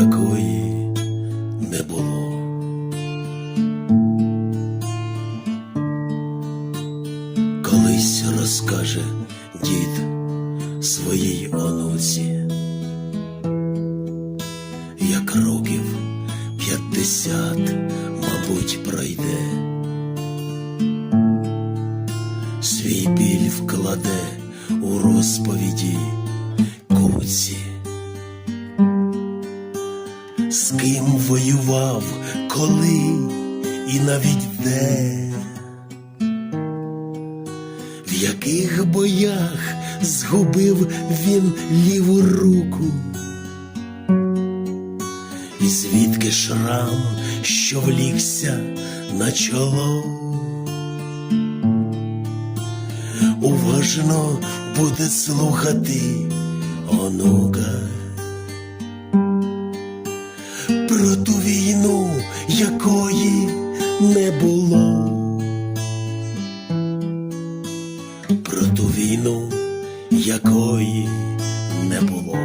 якої не було. Колись розкаже дід своїй онуці, як років п'ятдесят, мабуть, пройде, свій біль вкладе у розповіді куці з ким воював, коли і навіть де. В яких боях згубив він ліву руку, і звідки шрам, що влігся на чоло, уважно буде слухати онука про ту війну, якої не було. про ту війну, якої не було.